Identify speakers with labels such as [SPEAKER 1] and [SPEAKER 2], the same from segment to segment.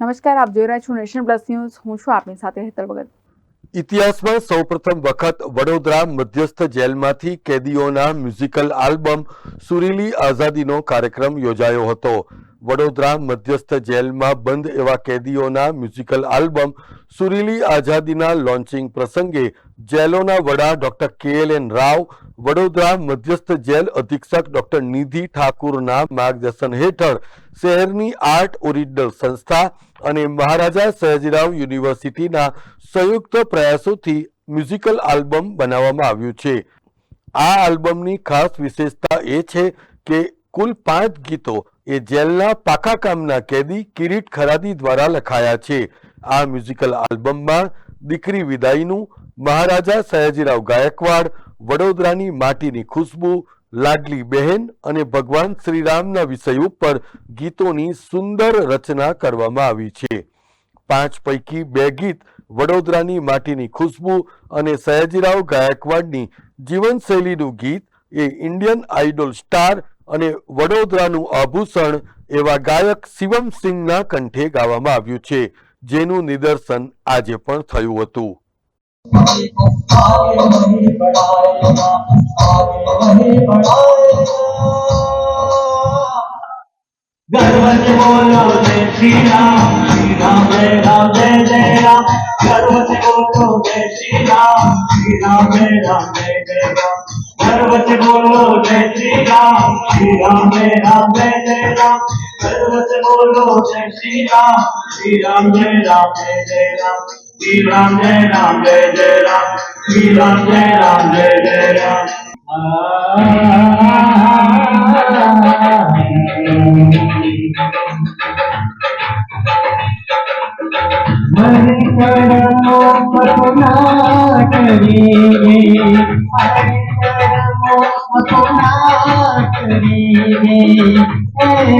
[SPEAKER 1] નમસ્કાર, આપ જોઈ રહ્યા છો નેશન પ્લસ ન્યૂઝ. હું છું આપની સાથે હેતલ ભગત.
[SPEAKER 2] ઇતિહાસમાં સૌપ્રથમ વખત વડોદરા મધ્યસ્થ જેલમાંથી કેદીઓના મ્યુઝિકલ આલ્બમ સુરીલી આઝાદીનો કાર્યક્રમ યોજાયો હતો. વડોદરા મધ્યસ્થ જેલમાં બંધ એવા કેદીઓના મ્યુઝિકલ આલ્બમ સુરીલી આઝાદીના લોન્ચિંગ પ્રસંગે જેલોના વડા ડોક્ટર કે એલ એન રાવ, વડોદરા મધ્યસ્થ જેલ અધિક્ષક ડોક્ટર નિધિ ઠાકુરના માર્ગદર્શન હેઠળ શહેરની આર્ટ ઓરિજિનલ સંસ્થા અને મહારાજા સયાજીરાવ યુનિવર્સિટીના સંયુક્ત પ્રયાસોથી મ્યુઝિકલ આલ્બમ બનાવવામાં આવ્યું છે. આ આલ્બમની ખાસ વિશેષતા એ છે કે કુલ પાંચ ગીતો એ જેલના પાકા કામના કેદી કિરીટ ખરાદી દ્વારા લખાયા છે. આ મ્યુઝિકલ આલ્બમમાં દીકરી વિદાયનું મહારાજા સયાજીરાવ ગાયકવાડ, વડોદરાની માટીની ખુશ્બુ, લાડલી બહેન અને ભગવાન શ્રીરામના વિષય ઉપર ગીતોની સુંદર રચના કરવામાં આવી છે. પાંચ પૈકી બે ગીત વડોદરાની માટીની ખુશ્બુ અને સયાજીરાવ ગાયકવાડની જીવનશૈલીનું ગીત એ ઇન્ડિયન આઇડોલ સ્ટાર અને વડોદરાનું આભૂષણ એવા ગાયક શિવમસિંહના કંઠે ગાવામાં આવ્યું છે, જેનું નિદર્શન આજે પણ થયું હતું.
[SPEAKER 3] ગર્વ જય રામ જય રામ ગર્વ જય રામ. જય રામ. राम जय राम जय जय राम गर्व से बोलो जय श्री राम श्री राम जय राम जय जय राम गर्व से बोलो जय श्री राम श्री राम जय राम जय जय राम श्री राम जय राम जय जय राम श्री राम जय राम जय जय राम मन कर्मो अपना करेंगे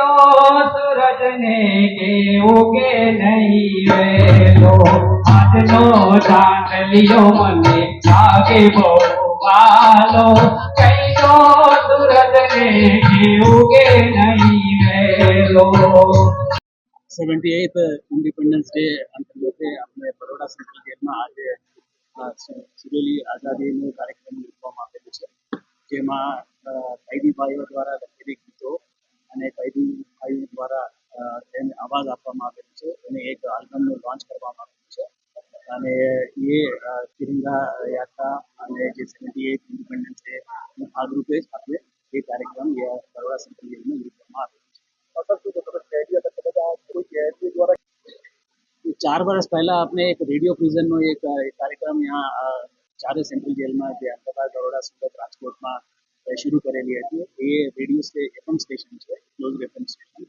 [SPEAKER 3] દો સૂરજ ને કેવું કે નહીં વેલો આજનો ચાંદલિયો મને લાગે બહુ કઈ તો સૂરજ ને કેવું કે નહીં વેલો
[SPEAKER 4] સેવન્ટી એઇથ ઇન્ડિપેન્ડન્સ ડે અંતર્ગતે આપણે બરોડા સેન્ટ્રલ ગેટમાં આજે અ, સ- આઝાદીનો કાર્યક્રમ યોજવામાં આવેલો છે. જેમાં અ, કૈદી ભાઈઓ દ્વારા અને કૈદી ભાઈઓ દ્વારા તેને આવાજ આપવામાં આવેલો છે અને એક આલ્બમનું લોન્ચ કરવામાં આવેલું છે. અને એ તિરંગા યાત્રા અને જે સેવન્ટી એટ ઇન્ડિપેન્ડન્સ ડે ભાગરૂપે જ આપણે એ કાર્યક્રમ બરોડા સેન્ટ્રલ જેલમાં યોજવામાં આવેલો છે. ચાર વર્ષ પહેલા આપણે એક રેડિયો પ્રિઝનનો એક એક કાર્યક્રમ અહીંયા ચારે સેન્ટ્રલ જેલમાં જે અમદાવાદ બરોડા સુરત રાજકોટમાં શરૂ કરેલી હતી. એ રેડિયો એફએમ સ્ટેશન છે ક્લોઝ એફએમ સ્ટેશન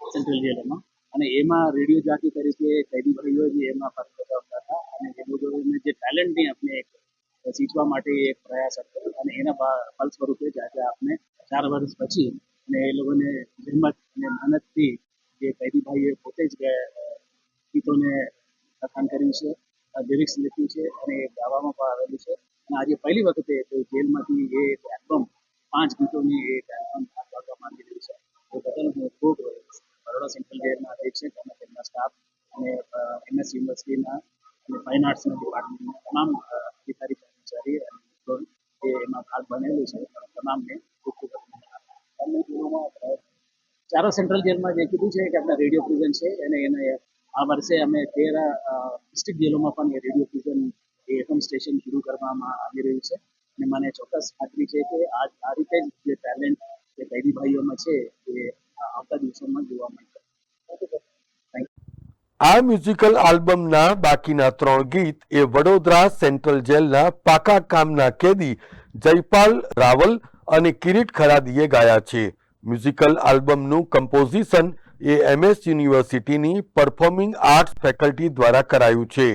[SPEAKER 4] સેન્ટ્રલ જેલમાં અને એમાં રેડિયો જાકી તરીકે કૈદી ભાઈઓ જે એમાં ફરજ બજાવતા હતા. અને એ જે ટેલેન્ટની આપણે શીખવા માટે એક પ્રયાસ હતો. અને એના ફલ સ્વરૂપે જ આજે આપણે ચાર વર્ષ પછી અને એ લોકોને હિંમત અને મહેનતથી જે કૈદી ભાઈઓએ પોતે જ ગીતોને લખાણ કર્યું છે લિરિક્સ લખ્યું છે અને એ ગાવામાં પણ આવેલું છે. આજે પહેલી વખતે જેલમાંથી એ એલ્બમ પાંચ ગીતોની એક એલ્બમ બહાર આવી રહી છે. એ બદલ હું ખૂબ બરોડા સેન્ટ્રલ જેલના અધિક્ષક અને તેમના સ્ટાફ અને એમએસ યુનિવર્સિટીના અને ફાઇન આર્ટ્સના ડિપાર્ટમેન્ટના તમામ અધિકારી, કર્મચારી અને જે એમાં ભાગ બનેલું છે તમામને ખૂબ ખૂબ ચારો સેન્ટ્રલ જેલમાં જે કીધું છે કે આપણા રેડિયો પ્રિઝન છે, અને એને આ વર્ષે અમે તેર ડિસ્ટ્રિક્ટ જેલોમાં પણ રેડિયો પ્રિઝન એ એફએમ સ્ટેશન શરૂ કરવામાં આવી રહ્યું છે. અને મને ચોક્કસ ખાતરી છે કે આ આ રીતે જ જે ટેલેન્ટ જે ભાઈઓમાં છે એ આવતા દિવસોમાં જોવા મળશે.
[SPEAKER 2] આ મ્યુઝિકલ આલ્બમના બાકીના ત્રણ ગીત એ વડોદરા સેન્ટ્રલ જેલના પાકા કામના કેદી જયપાલ રાવલ અને કિરીટ ખરાદીએ ગાયા છે. મ્યુઝિકલ આલ્બમનું કમ્પોઝિશન એ એમએસ યુનિવર્સિટીની પરફોર્મિંગ આર્ટ્સ ફેકલ્ટી દ્વારા કરાયું છે.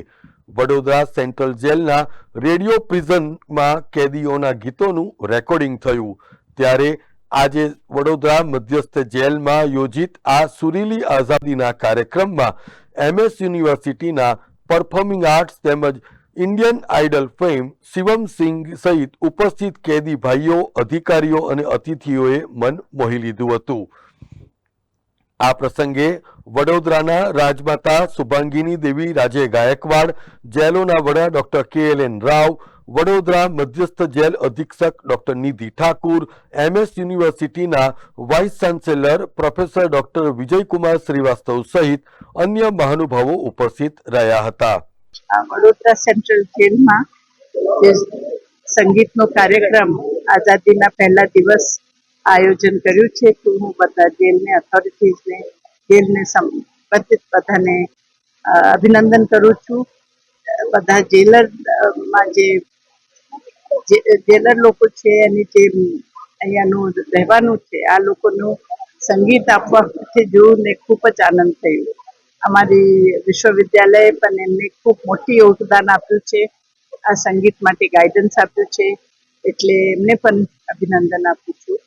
[SPEAKER 2] વડોદરા સેન્ટ્રલ જેલના રેડિયો પ્રિઝનમાં કેદીઓના ગીતોનું રેકોર્ડિંગ થયું. ત્યારે આજે વડોદરા મધ્યસ્થ જેલમાં યોજિત આ સુરીલી આઝાદીના કાર્યક્રમમાં એમએસ યુનિવર્સિટીના પરફોર્મિંગ આર્ટ્સ તેમજ Indian idol fame Shivam Singh સહિત ઉપસ્થિત કેદી ભાઈઓ, અધિકારીઓ અને અતિથિઓએ મન મોહી લીધું હતું. આ પ્રસંગે વડોદરાના રાજમાતા શુભાંગીની દેવી રાજે ગાયકવાડ, જેલોના વડા ડોક્ટર કે એલ એન રાવ, વડોદરા મધ્યસ્થ જેલ અધિક્ષક ડોક્ટર નિધિ ઠાકુર, એમએસ યુનિવર્સિટીના vice chancellor professor doctor Vijaykumar Shrivastava સહિત અન્ય મહાનુભાવો ઉપસ્થિત રહ્યા હતા.
[SPEAKER 5] વડોદરા સેન્ટ્રલ જેલમાં સંગીતનો કાર્યક્રમ આઝાદીના પહેલા દિવસ આયોજન કર્યું છે, તો હું બધા જેલને ઓથોરિટીઝને જેલને સંબંધિત બધાને અભિનંદન કરું છું. બધા જેલરમાં જે જેલર લોકો છે, અને જે અહીંયાનું રહેવાનું છે, આ લોકોનું સંગીત આપવાથી જોઈને ખૂબ જ આનંદ થયો. અમારી વિશ્વવિદ્યાલયે પણ એમને ખૂબ મોટી યોગદાન આપ્યું છે. આ સંગીત માટે ગાઈડન્સ આપ્યું છે, એટલે એમને પણ અભિનંદન આપું છું.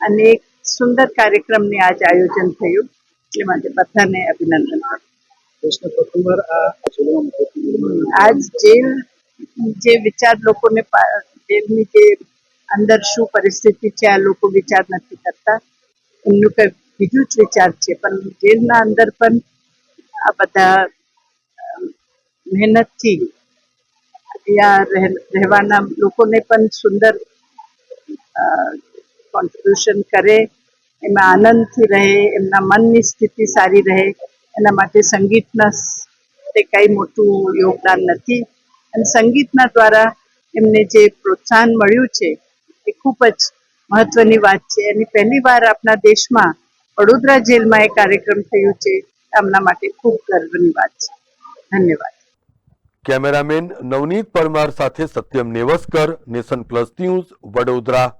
[SPEAKER 5] અને એક સુંદર કાર્યક્રમને આજ આયોજન થયું. એટલે માટે બધાને અભિનંદન આજ જેલ જે વિચાર લોકોને જેલની જે અંદર શું પરિસ્થિતિ છે આ લોકો વિચાર નથી કરતા એમનું કઈ બીજું જ વિચાર છે પણ જેલના અંદર પણ આ બધા મહેનતથી ત્યાં રહે- રહેવાના લોકોને પણ સુંદર કોન્ટ્રીબ્યુશન કરે એમાં આનંદથી રહે, એમના મનની સ્થિતિ સારી રહે, એના માટે સંગીતના કંઈ મોટું યોગદાન નથી. અને સંગીતના દ્વારા એમને જે પ્રોત્સાહન મળ્યું છે, એ ખૂબ જ મહત્વની વાત છે. અને પહેલી વાર આપણા દેશમાં વડોદરા જેલમાં એ કાર્યક્રમ થયું છે આમના માટે ખૂબ ગર્વની વાત છે. ધન્યવાદ.
[SPEAKER 2] કેમેરામેન નવનીત પરમાર સાથે Satyam Nevaskar, nation plus news, Vadodara.